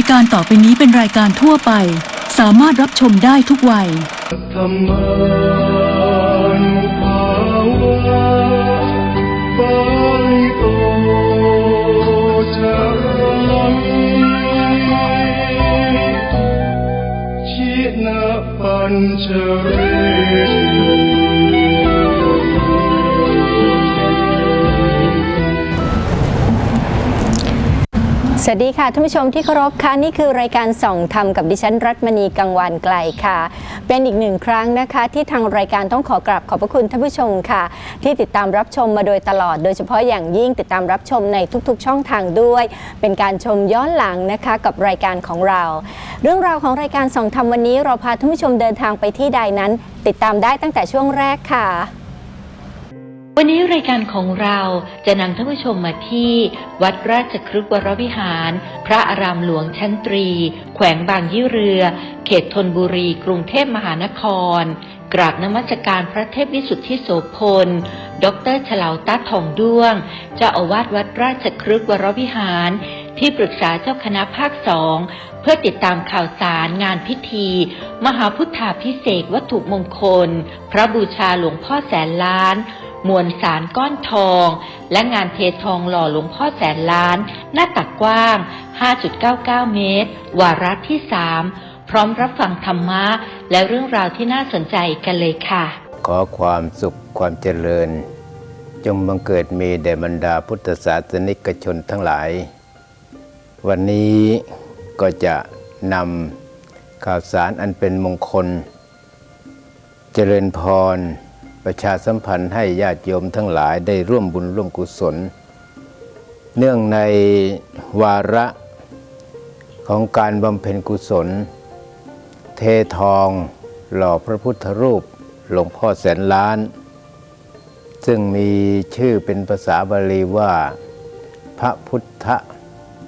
ายการต่อไปนี้เป็นรายการทั่วไป สามารถรับชมได้ทุกวัย ธรรมานุภาวะปาลิโตจรังชินะปัญจเว สวัสดีค่ะท่านผู้ชมที่เคารพค่ะนี่คือรายการส่องธรรมกับดิฉันรัตมณีกังวานไกลค่ะ เป็นอีกหนึ่งครั้งนะคะ ที่ทางรายการต้องขอกราบขอบพระคุณท่านผู้ชมค่ะ ที่ติดตามรับชมมาโดยตลอด โดยเฉพาะอย่างยิ่งติดตามรับชมในทุกๆ ช่องทางด้วย เป็นการชมย้อนหลังนะคะกับรายการของเรา เรื่องราวของรายการส่องธรรมวันนี้ เราพาท่านผู้ชมเดินทางไปที่ใดนั้น ติดตามได้ตั้งแต่ช่วงแรกค่ะ วันนี้รายการของเราจะนำท่านผู้ชมมาที่วัดราชครึกวรวิหาร พระอารามหลวงชั้นตรี แขวงบางยี่เรือ เขตธนบุรี กรุงเทพมหานคร กราบนมัสการพระเทพวิสุทธิโสพล ดรเฉลาวตาทองด้วง เจ้าอาวาสวัดราชครึกวรวิหาร ที่ปรึกษาเจ้าคณะภาคสองเพื่อติดตามข่าวสารงานพิธี มหาพุทธาพิเศษวัตถุมงคล พระบูชาหลวงพ่อแสนล้าน มวลสารก้อนทอง และงานเททองหล่อหลวงพ่อแสนล้าน หน้าตักกว้าง 5.99 เมตร วาระที่ 3 พร้อมรับฟังธรรมะ และเรื่องราวที่น่าสนใจกันเลยค่ะ ขอความสุขความเจริญ จงบังเกิดมีแด่บรรดาพุทธศาสนิกชนทั้งหลาย วันนี้ก็จะนำข่าวสารอันเป็นมงคล เจริญพร ประชาสัมพันธ์ให้ญาติโยมทั้งหลายได้ร่วมบุญร่วมกุศล เนื่องในวาระของการบำเพ็ญกุศล เททองหล่อพระพุทธรูปหลวงพ่อแสนล้าน ซึ่งมีชื่อเป็นภาษาบาลีว่า พระพุทธ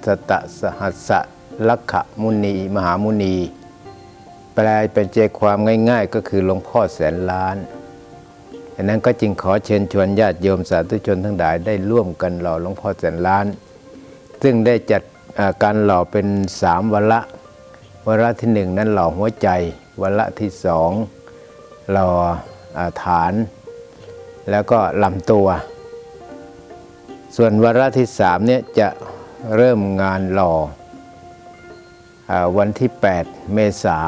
สตสหัสสะลักขมุนีมหามุนี แปลเป็นใจความง่ายๆ ก็คือหลวงพ่อแสนล้าน ดังนั้นก็จึงขอเชิญชวนญาติโยมสาธุชนทั้งหลายได้ร่วมกันหล่อหลวงพ่อแสนล้าน ซึ่งได้จัดการหล่อเป็นสามวาระวาระที่หนึ่งนั้นหล่อหัวใจวาระที่สองหล่ออฐาน แล้วก็ลำตัว ส่วนวาระที่สามเนี่ยจะเริ่มงานหล่ออวันที่ 8 เมษา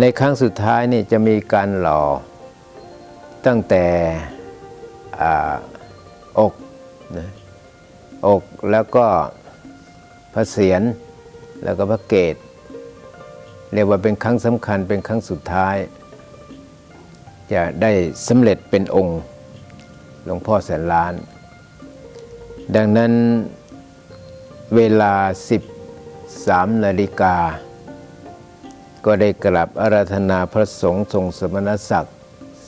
ในครั้งสุดท้ายนี่จะมีการหล่อ ตั้งแต่ออกนะอกแล้วก็พระเศียรแล้วก็พระเกศเรียกว่าเป็นครั้งสำคัญเป็นครั้งสุดท้าย จะได้สำเร็จเป็นองค์หลวงพ่อแสนล้าน ดังนั้นเวลา 13นาฬิกา ก็ได้กลับอาราธนาพระสงฆ์ทรงสมณศักดิ์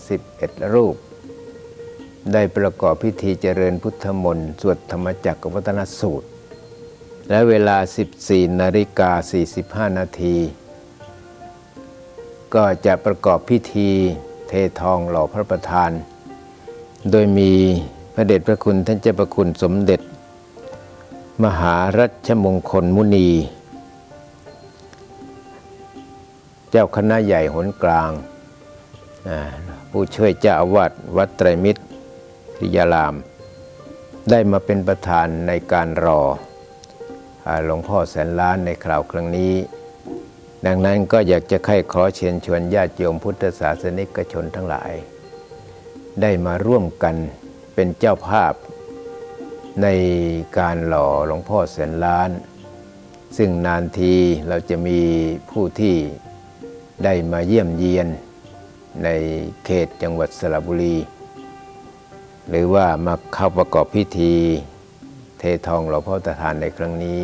11 รูป ได้ประกอบพิธีเจริญพุทธมนต์สวดธรรมจักรวัฒนสูตร และเวลา 14นาฬิกา45 นาที ก็จะประกอบพิธีเททองหล่อพระประธาน โดยมีพระเดชพระคุณท่านเจ้าประคุณสมเด็จ มหารัชมงคลมุนี เจ้าคณะใหญ่หนกลาง ผู้ช่วยเจ้าอาวาสวัดไตรมิตรพิยาราม ได้มาเป็นประธานในการรออ่าหลวงพ่อแสนล้านในคราวครั้งนี้ ดังนั้นก็อยากจะใคร่ขอเชิญชวนญาติโยมพุทธศาสนิกชนทั้งหลาย ได้มาร่วมกันเป็นเจ้าภาพในการหล่อหลวงพ่อแสนล้าน ซึ่งนานทีเราจะมีผู้ที่ได้มาเยี่ยมเยียน ในเขตจังหวัดสระบุรี หรือว่ามาเข้าประกอบพิธี เททองหลวงพ่อประธานในครั้งนี้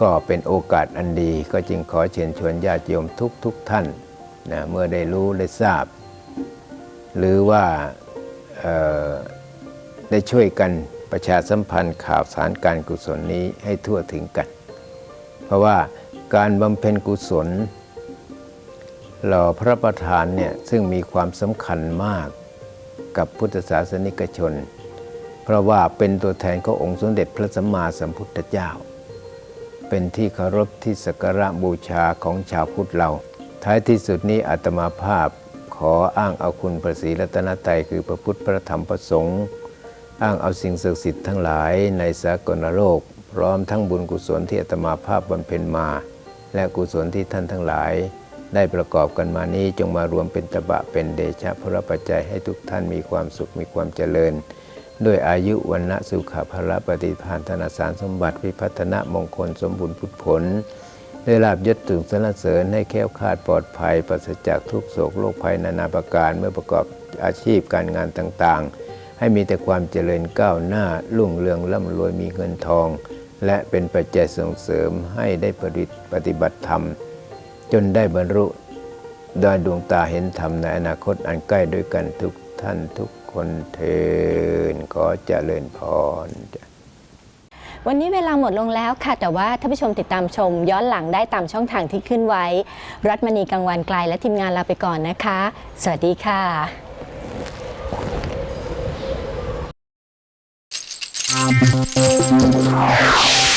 ก็เป็นโอกาสอันดีก็จึงขอเชิญชวนญาติโยมทุกทุกท่านนะเมื่อได้รู้ได้ทราบ หรือว่าได้ช่วยกันประชาสัมพันธ์ข่าวสารการกุศลนี้ให้ทั่วถึงกัน เพราะว่าการบำเพ็ญกุศล หล่อพระประธานเนี่ยซึ่งมีความสำคัญมากกับพุทธศาสนิกชน เพราะว่าเป็นตัวแทนขององค์สมเด็จพระสัมมาสัมพุทธเจ้า เป็นที่เคารพที่สักการะบูชาของชาวพุทธเรา ท้ายที่สุดนี้อาตมาภาพขออ้างเอาคุณพระศรีรัตนตรัยคือพระพุทธพระธรรมพระสงฆ์อ้างเอาสิ่งศักดิ์สิทธิ์ทั้งหลายในสากลโลก พร้อมทั้งบุญกุศลที่อาตมาภาพบำเพ็ญมา และกุศลที่ท่านทั้งหลาย ได้ประกอบกันมานี้จงมารวมเป็นตบะเป็นเดชะพระปัจจัยให้ทุกท่านมีความสุขมีความเจริญ ด้วยอายุวันณะสุขภละปฏิภาณธนสารสมบัติวิพัฒนมงคลสมบูรณ์พุทธผล ได้ลาบยศถึงสรรเสริญให้แค้วคาดปลอดภัยปราศจากทุกโศกโรคภัยนานาประการเมื่อประกอบอาชีพการงานต่างๆ ให้มีแต่ความเจริญก้าวหน้ารุ่งเรืองร่ำรวยมีเงินทอง และเป็นปัจจัยส่งเสริมให้ได้ปฏิบัติธรรม จนได้บรรลุได้ดวงตาเห็นธรรมในอนาคตอันใกล้ด้วยกันทุกท่านทุกคนเทินขอเจริญพรวันนี้เวลาหมดลงแล้วค่ะ แต่ว่าท่านผู้ชมติดตามชม ย้อนหลังได้ตามช่องทางที่ขึ้นไว้ รัฐมณีกังวานไกลและทีมงานลาไปก่อนนะคะ สวัสดีค่ะ Thank